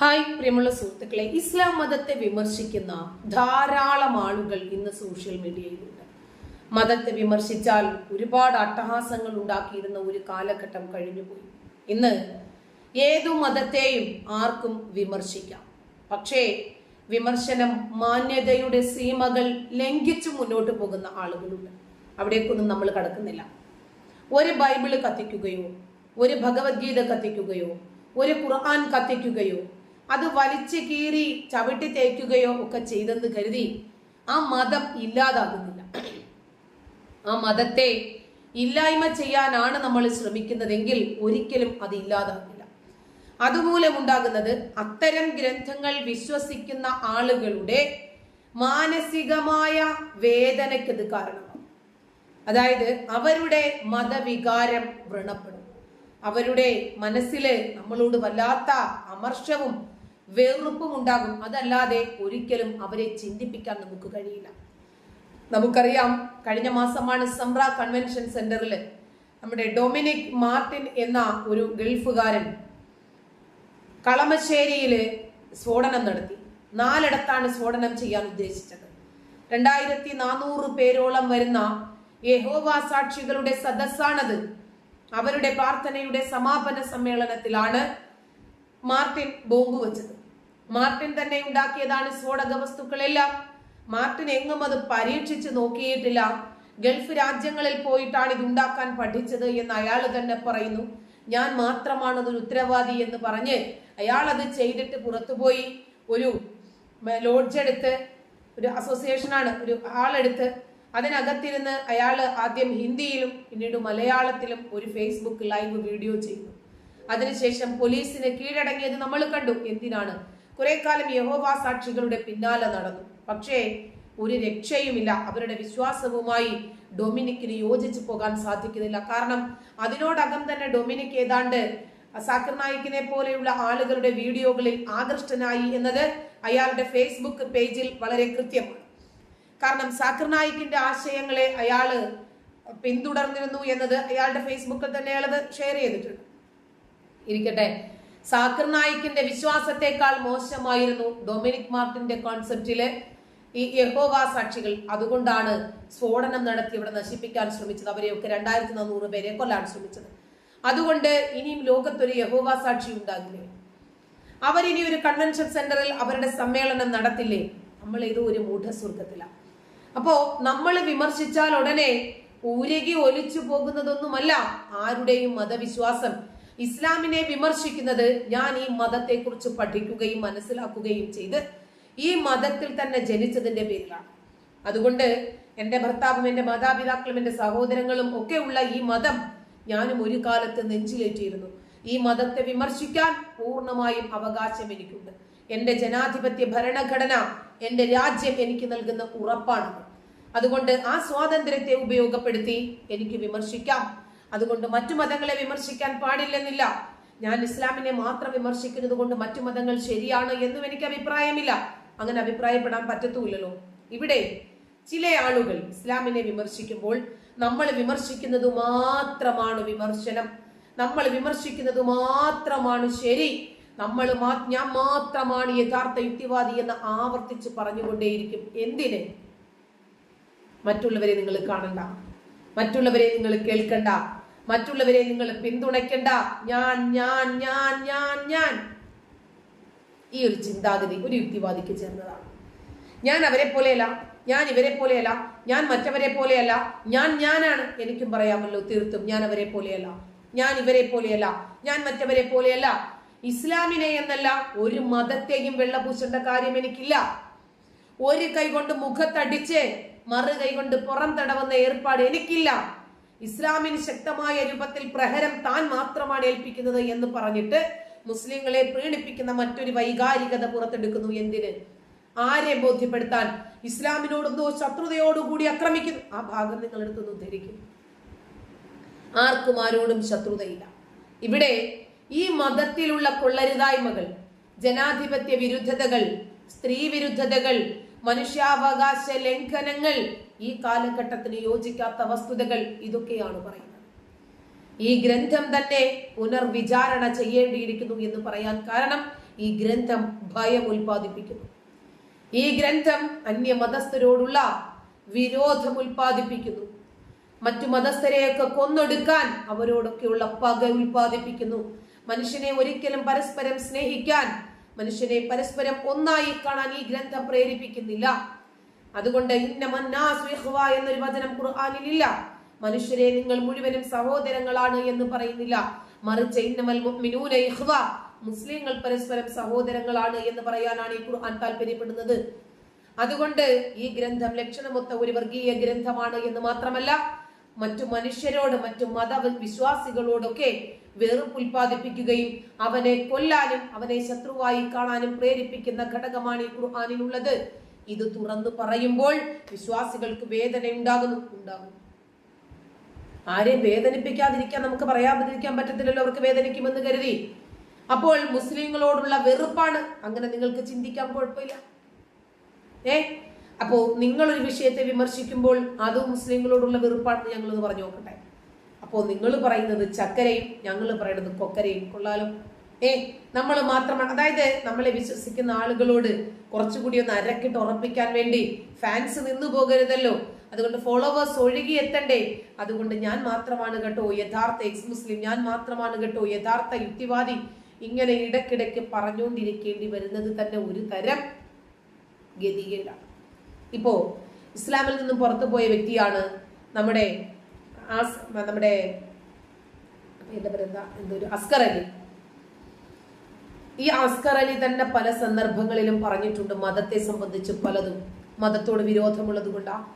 Hi പ്രിയമുള്ള സുഹൃത്തുക്കളെ. ഇസ്ലാം മതത്തെ വിമർശിക്കുന്ന ധാരാളം ആളുകൾ ഇന്ന് സോഷ്യൽ മീഡിയയിലുണ്ട്. മതത്തെ വിമർശിച്ചാൽ ഒരുപാട് അട്ടഹാസങ്ങൾ ഉണ്ടാക്കിയിരുന്ന ഒരു കാലഘട്ടം കഴിഞ്ഞുപോയി. ഇന്ന് ഏതു മതത്തെയും ആർക്കും വിമർശിക്കാം. പക്ഷേ വിമർശനം മാന്യതയുടെ സീമകൾ ലംഘിച്ചു മുന്നോട്ട് പോകുന്ന ആളുകളുണ്ട്. അവിടേക്കൊന്നും നമ്മൾ കടക്കുന്നില്ല. ഒരു ബൈബിൾ കത്തിക്കുകയോ ഒരു ഭഗവത്ഗീത കത്തിക്കുകയോ ഒരു ഖുർആൻ കത്തിക്കുകയോ അത് വലിച്ചു കീറി ചവിട്ടി തേക്കുകയോ ഒക്കെ ചെയ്തെന്ന് കരുതി ആ മതം ഇല്ലാതാകുന്നില്ല. ആ മതത്തെ ഇല്ലായ്മ ചെയ്യാനാണ് നമ്മൾ ശ്രമിക്കുന്നതെങ്കിൽ ഒരിക്കലും അത് ഇല്ലാതാകില്ല. അതുമൂലം ഉണ്ടാകുന്നത് അത്തരം ഗ്രന്ഥങ്ങൾ വിശ്വസിക്കുന്ന ആളുകളുടെ മാനസികമായ വേദനയ്ക്ക് ഇത് കാരണമാകും അതായത് അവരുടെ മതവികാരം വ്രണപ്പെടും. അവരുടെ മനസ്സിൽ നമ്മളോട് വല്ലാത്ത അമർഷവും വെറുപ്പും ഉണ്ടാകും. അതല്ലാതെ ഒരിക്കലും അവരെ ചിന്തിപ്പിക്കാൻ നമുക്ക് കഴിയില്ല. നമുക്കറിയാം കഴിഞ്ഞ മാസമാണ് സംറ കൺവെൻഷൻ സെന്ററിൽ നമ്മുടെ ഡൊമിനിക് മാർട്ടിൻ എന്ന ഒരു ഗൾഫുകാരൻ കളമശ്ശേരിയിൽ സ്ഫോടനം നടത്തി. നാലിടത്താണ് സ്ഫോടനം ചെയ്യാൻ ഉദ്ദേശിച്ചത്. രണ്ടായിരത്തി നാനൂറ് പേരോളം വരുന്ന യഹോവ സാക്ഷികളുടെ സദസ്സാണത്. അവരുടെ പ്രാർത്ഥനയുടെ സമാപന സമ്മേളനത്തിലാണ് മാർട്ടിൻ ബോംബ് വെച്ചത്. മാർട്ടിൻ തന്നെ ഉണ്ടാക്കിയതാണ് സ്ഫോടക വസ്തുക്കളെല്ലാം. മാർട്ടിൻ എങ്ങും അത് പരീക്ഷിച്ച് നോക്കിയിട്ടില്ല. ഗൾഫ് രാജ്യങ്ങളിൽ പോയിട്ടാണ് ഇത് ഉണ്ടാക്കാൻ പഠിച്ചത് എന്ന് അയാൾ തന്നെ പറയുന്നു. ഞാൻ മാത്രമാണ് അതൊരു ഉത്തരവാദി എന്ന് പറഞ്ഞ് അയാൾ അത് ചെയ്തിട്ട് പുറത്തുപോയി. ഒരു ലോഡ്ജ് എടുത്ത് ഒരു അസോസിയേഷനാണ് ഒരു ആളെടുത്ത് അതിനകത്തിരുന്ന് അയാൾ ആദ്യം ഹിന്ദിയിലും പിന്നീട് മലയാളത്തിലും ഒരു ഫേസ്ബുക്ക് ലൈവ് വീഡിയോ ചെയ്തു. അതിനുശേഷം പോലീസിന് കീഴടങ്ങിയത് നമ്മൾ കണ്ടു. എന്തിനാണ്? കുറെ കാലം യഹോവ സാക്ഷികളുടെ പിന്നാലെ നടന്നു. പക്ഷേ ഒരു രക്ഷയുമില്ല. അവരുടെ വിശ്വാസവുമായി ഡൊമിനിക്കിന് യോജിച്ചു പോകാൻ സാധിക്കുന്നില്ല. കാരണം അതിനോടകം തന്നെ ഡൊമിനിക് ഏതാണ്ട് സാക്കിർ നായിക്കിനെ പോലെയുള്ള ആളുകളുടെ വീഡിയോകളിൽ ആകൃഷ്ടനായി എന്നത് അയാളുടെ ഫേസ്ബുക്ക് പേജിൽ വളരെ കൃത്യമാണ്. കാരണം സാക്കിർ നായിക്കിന്റെ ആശയങ്ങളെ അയാൾ പിന്തുടർന്നിരുന്നു എന്നത് അയാളുടെ ഫേസ്ബുക്കിൽ തന്നെ അയാളത് ഷെയർ ചെയ്തിട്ടുണ്ട്. ഇരിക്കട്ടെ. സാക്കിർ നായിക്കിന്റെ വിശ്വാസത്തെക്കാൾ മോശമായിരുന്നു ഡൊമിനിക് മാർട്ടിന്റെ കോൺസെപ്റ്റിൽ ഈ യഹോവ സാക്ഷികൾ. അതുകൊണ്ടാണ് സ്ഫോടനം നടത്തി ഇവിടെ നശിപ്പിക്കാൻ ശ്രമിച്ചത്. അവരെയൊക്കെ രണ്ടായിരത്തി നാനൂറ് പേരെ കൊല്ലാൻ ശ്രമിച്ചത്. അതുകൊണ്ട് ഇനിയും ലോകത്തൊരു യഹോവ സാക്ഷി ഉണ്ടാകില്ലേ? അവരിനി ഒരു കൺവെൻഷൻ സെന്ററിൽ അവരുടെ സമ്മേളനം നടത്തില്ലേ? നമ്മൾ ഏതോ ഒരു മൂഢസ്വർഗത്തിലാണ്. അപ്പോ നമ്മൾ വിമർശിച്ചാൽ ഉടനെ ഊരകി ഒലിച്ചു പോകുന്നതൊന്നുമല്ല ആരുടെയും മതവിശ്വാസം. ഇസ്ലാമിനെ വിമർശിക്കുന്നത് ഞാൻ ഈ മതത്തെക്കുറിച്ച് പഠിക്കുകയും മനസ്സിലാക്കുകയും ചെയ്ത് ഈ മതത്തിൽ തന്നെ ജനിച്ചതിന്റെ പേരിലാണ്. അതുകൊണ്ട് എന്റെ ഭർത്താവും എന്റെ മാതാപിതാക്കളും എന്റെ സഹോദരങ്ങളും ഒക്കെ ഉള്ള ഈ മതം ഞാനും ഒരു കാലത്ത് നെഞ്ചിലേറ്റിയിരുന്നു. ഈ മതത്തെ വിമർശിക്കാൻ പൂർണമായും അവകാശം എനിക്കുണ്ട്. എന്റെ ജനാധിപത്യ ഭരണഘടന എന്റെ രാജ്യം എനിക്ക് നൽകുന്ന ഉറപ്പാണ് അതുകൊണ്ട് ആ സ്വാതന്ത്ര്യത്തെ ഉപയോഗപ്പെടുത്തി എനിക്ക് വിമർശിക്കാം. അതുകൊണ്ട് മറ്റു മതങ്ങളെ വിമർശിക്കാൻ പാടില്ലെന്നില്ല. ഞാൻ ഇസ്ലാമിനെ മാത്രം വിമർശിക്കുന്നത് കൊണ്ട് മറ്റു മതങ്ങൾ ശരിയാണ് എന്നും എനിക്ക് അഭിപ്രായമില്ല. അങ്ങനെ അഭിപ്രായപ്പെടാൻ പറ്റത്തുമില്ലല്ലോ. ഇവിടെ ചില ആളുകൾ ഇസ്ലാമിനെ വിമർശിക്കുമ്പോൾ നമ്മൾ വിമർശിക്കുന്നത് മാത്രമാണ് വിമർശനം. നമ്മൾ വിമർശിക്കുന്നത് മാത്രമാണ് ശരി. നമ്മൾ ഞാൻ മാത്രമാണ് യഥാർത്ഥ യുക്തിവാദി എന്ന് ആവർത്തിച്ച് പറഞ്ഞുകൊണ്ടേയിരിക്കും. എന്തിന്? മറ്റുള്ളവരെ നിങ്ങൾ കാണണ്ട. മറ്റുള്ളവരെ നിങ്ങൾ കേൾക്കണ്ട. മറ്റുള്ളവരെ നിങ്ങൾ പിന്തുണയ്ക്കണ്ട. ഞാൻ ഞാൻ ഞാൻ ഞാൻ ഞാൻ. ഈ ഒരു ചിന്താഗതി ഒരു യുക്തിവാദിക്ക് ചേർന്നതാണ്. ഞാൻ അവരെ പോലെയല്ല ഞാൻ ഇവരെ പോലെയല്ല ഞാൻ മറ്റവരെ പോലെയല്ല ഞാൻ ഞാനാണ് എനിക്കും പറയാമല്ലോ തീർത്തും ഞാൻ അവരെ പോലെയല്ല. ഞാൻ ഇവരെ പോലെയല്ല ഞാൻ മറ്റവരെ പോലെയല്ല. ഇസ്ലാമിനെ എന്നല്ല ഒരു മതത്തെയും വെള്ളപൂശേണ്ട കാര്യം എനിക്കില്ല. ഒരു കൈ കൊണ്ട് മുഖത്തടിച്ച് മറു കൈ കൊണ്ട് പുറം തടവുന്ന ഏർപ്പാട് എനിക്കില്ല. ഇസ്ലാമിന് ശക്തമായ രൂപത്തിൽ പ്രഹരം താൻ മാത്രമാണ് ഏൽപ്പിക്കുന്നത് എന്ന് പറഞ്ഞിട്ട് മുസ്ലിങ്ങളെ പ്രീണിപ്പിക്കുന്ന മറ്റൊരു വൈകാരികത പുറത്തെടുക്കുന്നു. എന്തിന്? ആരെ ബോധ്യപ്പെടുത്താൻ? ഇസ്ലാമിനോടൊന്നോ ശത്രുതയോടുകൂടി ആക്രമിക്കുന്നു ആ ഭാഗം നിങ്ങൾ എടുത്തൊന്ന് ഉദ്ധരിക്കും ആർക്കും ആരോടും ശത്രുതയില്ല. ഇവിടെ ഈ മതത്തിലുള്ള കൊള്ളരുതായ്മകൾ ജനാധിപത്യ വിരുദ്ധതകൾ സ്ത്രീ വിരുദ്ധതകൾ മനുഷ്യാവകാശ ലംഘനങ്ങൾ ഈ കാലഘട്ടത്തിന് യോജിക്കാത്ത വസ്തുതകൾ ഇതൊക്കെയാണ് പറയുന്നത്. ഈ ഗ്രന്ഥം തന്നെ പുനർവിചാരണ ചെയ്യേണ്ടിയിരിക്കുന്നു എന്ന് പറയാൻ കാരണം ഈ ഗ്രന്ഥം ഭയം ഉൽപ്പാദിപ്പിക്കുന്നു. ഈ ഗ്രന്ഥം അന്യ അന്യമതസ്ഥരോടുള്ള വിരോധം ഉൽപ്പാദിപ്പിക്കുന്നു. മറ്റു മതസ്ഥരെയൊക്കെ കൊന്നൊടുക്കാൻ അവരോടൊക്കെയുള്ള പക ഉൽപ്പാദിപ്പിക്കുന്നു. മനുഷ്യനെ ഒരിക്കലും പരസ്പരം സ്നേഹിക്കാൻ മനുഷ്യനെ പരസ്പരം ഒന്നായി കാണാൻ ഈ ഗ്രന്ഥം പ്രേരിപ്പിക്കുന്നില്ല. അതുകൊണ്ട് എന്നൊരു വചനം ഖുർആാനിലില്ല. മനുഷ്യരെ നിങ്ങൾ മുഴുവനും സഹോദരങ്ങളാണ് എന്ന് പറയുന്നില്ല. മറിച്ച് മുസ്ലിങ്ങൾ പരസ്പരം സഹോദരങ്ങളാണ് എന്ന് പറയാനാണ് ഈ ഖുർആൻ താല്പര്യപ്പെടുന്നത് അതുകൊണ്ട് ഈ ഗ്രന്ഥം ലക്ഷണമൊത്ത ഒരു വർഗീയ ഗ്രന്ഥമാണ് എന്ന് മാത്രമല്ല മറ്റു മനുഷ്യരോട് മറ്റു മത വിശ്വാസികളോടൊക്കെ വെറുപ്പ് ഉൽപ്പാദിപ്പിക്കുകയും അവനെ കൊല്ലാനും അവനെ ശത്രുവായി കാണാനും പ്രേരിപ്പിക്കുന്ന ഘടകമാണ് ഈ ഖുർആാനിലുള്ളത്. ഇത് തുറന്നു പറയുമ്പോൾ വിശ്വാസികൾക്ക് വേദന ഉണ്ടാകുന്നു ഉണ്ടാകും. ആരെയും വേദനിപ്പിക്കാതിരിക്കാൻ നമുക്ക് പറയാതിരിക്കാൻ പറ്റത്തില്ലല്ലോ അവർക്ക് വേദനിക്കുമെന്ന് കരുതി. അപ്പോൾ മുസ്ലിങ്ങളോടുള്ള വെറുപ്പാണ്. അങ്ങനെ നിങ്ങൾക്ക് ചിന്തിക്കാൻ കുഴപ്പമില്ല. ഏ? അപ്പോ നിങ്ങളൊരു വിഷയത്തെ വിമർശിക്കുമ്പോൾ അതും മുസ്ലിങ്ങളോടുള്ള വെറുപ്പാണെന്ന് ഞങ്ങളത് പറഞ്ഞു നോക്കട്ടെ. അപ്പോൾ നിങ്ങൾ പറയുന്നത് ചക്കരയും ഞങ്ങൾ പറയുന്നത് കൊക്കരയും. കൊള്ളാലും. ഏ നമ്മൾ മാത്രമാണ്. അതായത് നമ്മളെ വിശ്വസിക്കുന്ന ആളുകളോട് കുറച്ചുകൂടി ഒന്ന് അരക്കിട്ട് ഉറപ്പിക്കാൻ വേണ്ടി ഫാൻസ് നിന്നു പോകരുതല്ലോ. അതുകൊണ്ട് ഫോളോവേഴ്സ് ഒഴുകി എത്തണ്ടേ? അതുകൊണ്ട് ഞാൻ മാത്രമാണ് കേട്ടോ യഥാർത്ഥ എക്സ് മുസ്ലിം ഞാൻ മാത്രമാണ് കേട്ടോ യഥാർത്ഥ യുക്തിവാദി. ഇങ്ങനെ ഇടക്കിടയ്ക്ക് പറഞ്ഞുകൊണ്ടിരിക്കേണ്ടി വരുന്നത് തന്നെ ഒരു തരം ഗതികേടാണ്. ഇപ്പോ ഇസ്ലാമിൽ നിന്നും പുറത്തു പോയ വ്യക്തിയാണ് നമ്മുടെ നമ്മുടെ എന്താ പറയുക എന്തൊരു അസ്കർ അലി. ഈ അസ്കർ അലി തന്നെ പല സന്ദർഭങ്ങളിലും പറഞ്ഞിട്ടുണ്ട് മതത്തെ സംബന്ധിച്ച് പലതും. മതത്തോട് വിരോധമുള്ളത് കൊണ്ടാ.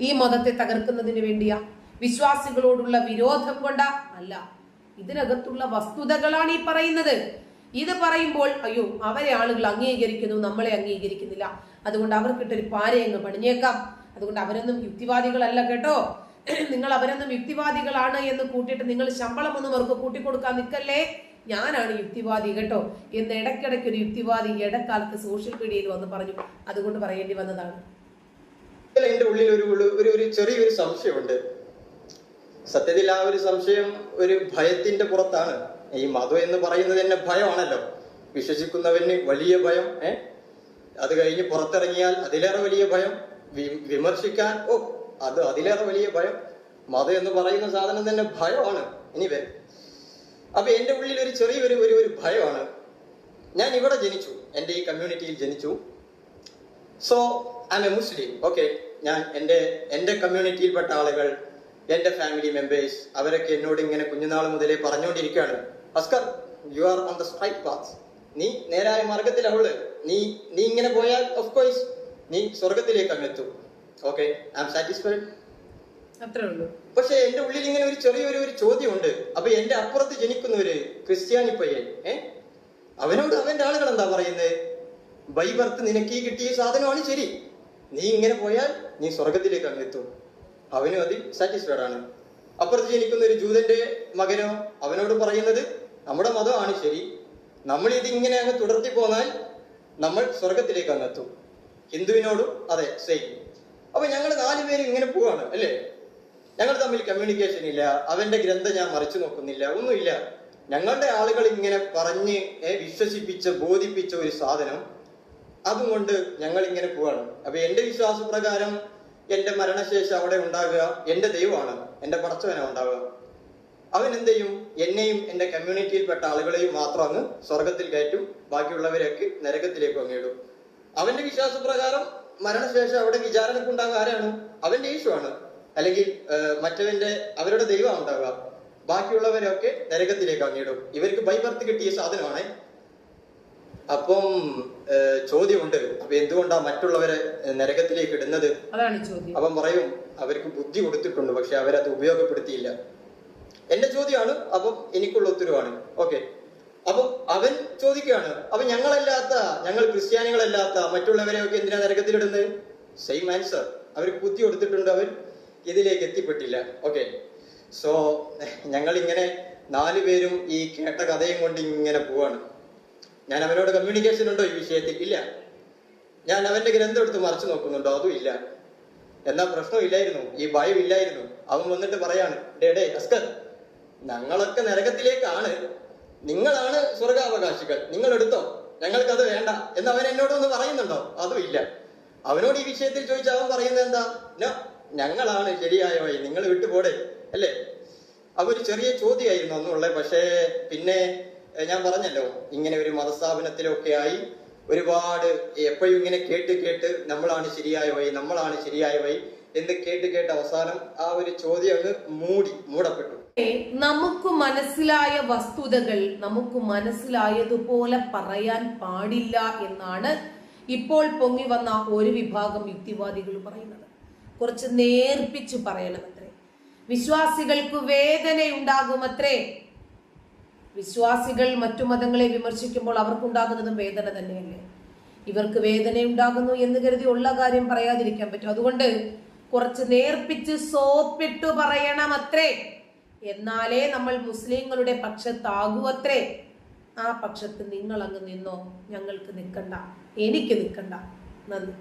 ഈ മതത്തെ തകർക്കുന്നതിന് വേണ്ടിയാ. വിശ്വാസികളോടുള്ള വിരോധം കൊണ്ടാ. അല്ല ഇതിനകത്തുള്ള വസ്തുതകളാണ് ഈ പറയുന്നത്. ഇത് പറയുമ്പോൾ അയ്യോ അവരെ ആളുകൾ അംഗീകരിക്കുന്നു നമ്മളെ അംഗീകരിക്കുന്നില്ല. അതുകൊണ്ട് അവർക്കിട്ടൊരു പാരയങ്ങ് പണിഞ്ഞേക്കാം. അതുകൊണ്ട് അവരൊന്നും യുക്തിവാദികളല്ല കേട്ടോ. നിങ്ങൾ അവരൊന്നും യുക്തിവാദികളാണ് എന്ന് കൂട്ടിയിട്ട് നിങ്ങൾ ശമ്പളം ശമ്പളമൊന്നും അവർക്ക് കൂട്ടിക്കൊടുക്കാൻ നിൽക്കല്ലേ? ഞാനാണ് യുക്തിവാദി കേട്ടോ. എന്ന് ഇടയ്ക്കിടയ്ക്ക് ഒരു യുക്തിവാദി ഇടക്കാലത്ത് സോഷ്യൽ മീഡിയയിൽ വന്ന് പറഞ്ഞു. അതുകൊണ്ട് പറയേണ്ടി വന്നതാണ്. എന്റെ ഉള്ളിൽ ഒരു ഒരു ഒരു ചെറിയൊരു സംശയമുണ്ട്. സത്യത്തിൽ ആ ഒരു സംശയം ഒരു ഭയത്തിന്റെ പുറത്താണ്. ഈ മതം എന്ന് പറയുന്നത് തന്നെ ഭയമാണല്ലോ. വിശ്വസിക്കുന്നവന് വലിയ ഭയം ഏഹ് അത് കഴിഞ്ഞ് പുറത്തിറങ്ങിയാൽ അതിലേറെ വലിയ ഭയം വിമർശിക്കാൻ ഓ അത് അതിലേറെ വലിയ ഭയം. മതം എന്ന് പറയുന്ന സാധനം തന്നെ ഭയമാണ്. ഇനി വരും. അപ്പൊ എന്റെ ഉള്ളിൽ ഒരു ചെറിയൊരു ഒരു ഒരു ഭയമാണ്. ഞാൻ ഇവിടെ ജനിച്ചു. എന്റെ ഈ കമ്മ്യൂണിറ്റിയിൽ ജനിച്ചു. So I am a Muslim okay ഞാൻ എന്റെ എന്റെ കമ്മ്യൂണിറ്റിയിൽപ്പെട്ട ആളുകൾ എന്റെ ഫാമിലി മെമ്പേഴ്സ് അവരൊക്കെ എന്നോട് ഇങ്ങനെ കുഞ്ഞുനാൾ മുതലേ പറഞ്ഞുകൊണ്ടിരിക്കുകയാണ്. Askar you are on the straight path നീ നേരായ മാർഗത്തിലാവുള്ളു നീ നീ ഇങ്ങനെ പോയാൽ ഓഫ് കോഴ്സ് നീ സ്വർഗത്തിലേക്ക് അങ്ങെത്തും ഓക്കെ ഐ ആം സാറ്റിസ്ഫൈഡ് അത്രേ ഉള്ളൂ. പക്ഷെ എന്റെ ഉള്ളിൽ ഇങ്ങനെ ഒരു ചെറിയൊരു ഒരു ചോദ്യമുണ്ട്. അപ്പൊ എന്റെ അപ്പുറത്ത് ജനിക്കുന്ന ഒരു ക്രിസ്ത്യാനി പയ്യൻ ഏ? അവനോട് അവന്റെ ആളുകൾ എന്താ പറയുന്നത് ബൈബർത്ത് നിനക്ക് ഈ കിട്ടിയ സാധനമാണ് ശരി. നീ ഇങ്ങനെ പോയാൽ നീ സ്വർഗത്തിലേക്ക് അങ്ങെത്തും അവനും അതിൽ സാറ്റിസ്ഫൈഡ് ആണ്. അപ്പുറത്ത് ജനിക്കുന്ന ഒരു ജൂതന്റെ മകനോ അവനോട് പറയുന്നത് നമ്മുടെ മതമാണ് ശരി. നമ്മൾ ഇത് ഇങ്ങനെ അങ്ങ് തുടർത്തി പോന്നാൽ നമ്മൾ സ്വർഗത്തിലേക്ക് അങ്ങെത്തും ഹിന്ദുവിനോടും അതെ സെയിം അപ്പൊ ഞങ്ങൾ നാലുപേരും ഇങ്ങനെ പോവാണ് അല്ലേ? ഞങ്ങൾ തമ്മിൽ കമ്മ്യൂണിക്കേഷൻ ഇല്ല അവന്റെ ഗ്രന്ഥം ഞാൻ മറിച്ചു നോക്കുന്നില്ല ഒന്നുമില്ല. ഞങ്ങളുടെ ആളുകൾ ഇങ്ങനെ പറഞ്ഞ് വിശ്വസിപ്പിച്ച് ബോധിപ്പിച്ച ഒരു സാധനം അതുകൊണ്ട് ഞങ്ങൾ ഇങ്ങനെ പോവാണ്. അപ്പൊ എന്റെ വിശ്വാസപ്രകാരം എന്റെ മരണശേഷം അവിടെ ഉണ്ടാകുക എന്റെ ദൈവമാണ് എന്റെ പടച്ചവനാണ് ഉണ്ടാവുക. അവൻ എന്ത് ചെയ്യും? എന്നെയും എന്റെ കമ്മ്യൂണിറ്റിയിൽപ്പെട്ട ആളുകളെയും മാത്രം അങ്ങ് സ്വർഗത്തിൽ കയറ്റും ബാക്കിയുള്ളവരെയൊക്കെ നരകത്തിലേക്ക് അങ്ങേടും അവന്റെ വിശ്വാസപ്രകാരം മരണശേഷം അവിടെ വിചാരണക്ക് ഉണ്ടാകുക ആരാണ്? അവന്റെ യേശുവാണ്. അല്ലെങ്കിൽ മറ്റവന്റെ അവരുടെ ദൈവം ഉണ്ടാവുക. ബാക്കിയുള്ളവരൊക്കെ നരകത്തിലേക്ക് അങ്ങിടും ഇവർക്ക് ബൈബർത്ത് കിട്ടിയ സാധനമാണ്. അപ്പം ചോദ്യമുണ്ട്. അപ്പൊ എന്തുകൊണ്ടാ മറ്റുള്ളവരെ നരകത്തിലേക്ക് ഇടുന്നത്? അവൻ പറയും അവർക്ക് ബുദ്ധി കൊടുത്തിട്ടുണ്ട് പക്ഷെ അവരത് ഉപയോഗപ്പെടുത്തിയില്ല. എന്റെ ചോദ്യമാണ് അപ്പം എനിക്കുള്ള ഉത്തരവാണ്. ഓക്കെ. അപ്പം അവൻ ചോദിക്കുകയാണ് അപ്പൊ ഞങ്ങളല്ലാത്ത ഞങ്ങൾ ക്രിസ്ത്യാനികളല്ലാത്ത മറ്റുള്ളവരെയൊക്കെ എന്തിനാ നരകത്തിലിടുന്നത്? സെയിം ആൻസർ അവർ കുത്തി കൊടുത്തിട്ടുണ്ട് അവർ ഇതിലേക്ക് എത്തിപ്പെട്ടില്ല. ഓക്കെ സോ ഞങ്ങൾ ഇങ്ങനെ നാലു പേരും ഈ കേട്ട കഥയും കൊണ്ട് ഇങ്ങനെ പോവാണ്. ഞാൻ അവനോട് കമ്മ്യൂണിക്കേഷൻ ഉണ്ടോ ഈ വിഷയത്തിൽ? ഇല്ല. ഞാൻ അവന്റെ ഗ്രന്ഥം എടുത്ത് മറച്ചു നോക്കുന്നുണ്ടോ? അതും ഇല്ല. എന്നാ പ്രശ്നമില്ലായിരുന്നു ഈ ഭയം ഇല്ലായിരുന്നു. അവൻ വന്നിട്ട് പറയാണ് ഡേ ഡേ അസ്കർ ഞങ്ങളൊക്കെ നരകത്തിലേക്കാണ്. നിങ്ങളാണ് സ്വർഗാവകാശികൾ. നിങ്ങൾ എടുത്തോ ഞങ്ങൾക്കത് വേണ്ട. എന്ന് അവൻ എന്നോട് ഒന്ന് പറയുന്നുണ്ടോ? അതും ഇല്ല. അവനോട് ഈ വിഷയത്തിൽ ചോദിച്ചാൽ അവൻ പറയുന്നത് എന്താ? "നോ, ഞങ്ങളാണ് ശരിയായ വഴി. നിങ്ങൾ വിട്ടുപോടെ അല്ലേ? ഒരു ചെറിയ ചോദ്യമായിരുന്നു അന്നുള്ളത്. പക്ഷേ പിന്നെ ഞാൻ പറഞ്ഞല്ലോ ഇങ്ങനെ ഒരു മതസ്ഥാപനത്തിലൊക്കെ ആയി ഒരുപാട് എപ്പോഴും ഇങ്ങനെ കേട്ട് കേട്ട് നമ്മളാണ് ശരിയായ വഴി നമ്മളാണ് ശരിയായ വഴി എന്ന് കേട്ട് കേട്ട് അവസാനം ആ ഒരു ചോദ്യം അങ്ങ് മൂടി മൂടപ്പെട്ടു. നമുക്ക് മനസ്സിലായ വസ്തുതകൾ നമുക്ക് മനസ്സിലായതുപോലെ പറയാൻ പാടില്ല എന്നാണ് ഇപ്പോൾ പൊങ്ങി വന്ന ഒരു വിഭാഗം യുക്തിവാദികൾ പറയുന്നത്. കുറച്ച് നേർപ്പിച്ച് പറയണമത്രേ. വിശ്വാസികൾക്ക് വേദനയുണ്ടാകുമത്രേ. വിശ്വാസികൾ മറ്റു മതങ്ങളെ വിമർശിക്കുമ്പോൾ അവർക്കുണ്ടാകുന്നതും വേദന തന്നെയല്ലേ? ഇവർക്ക് വേദനയുണ്ടാകുന്നു എന്ന് കരുതി ഉള്ള കാര്യം പറയാതിരിക്കാൻ പറ്റും. അതുകൊണ്ട് കുറച്ച് നേർപ്പിച്ച് സോപ്പിട്ടു പറയണമത്രേ. എന്നാലേ നമ്മൾ മുസ്ലിങ്ങളുടെ പക്ഷത്താകൂ അത്രേ ആ പക്ഷത്ത് നിങ്ങൾ അങ്ങ് നിന്നോ. ഞങ്ങൾക്ക് നിൽക്കണ്ട. എനിക്ക് നിൽക്കണ്ട. നന്ദി.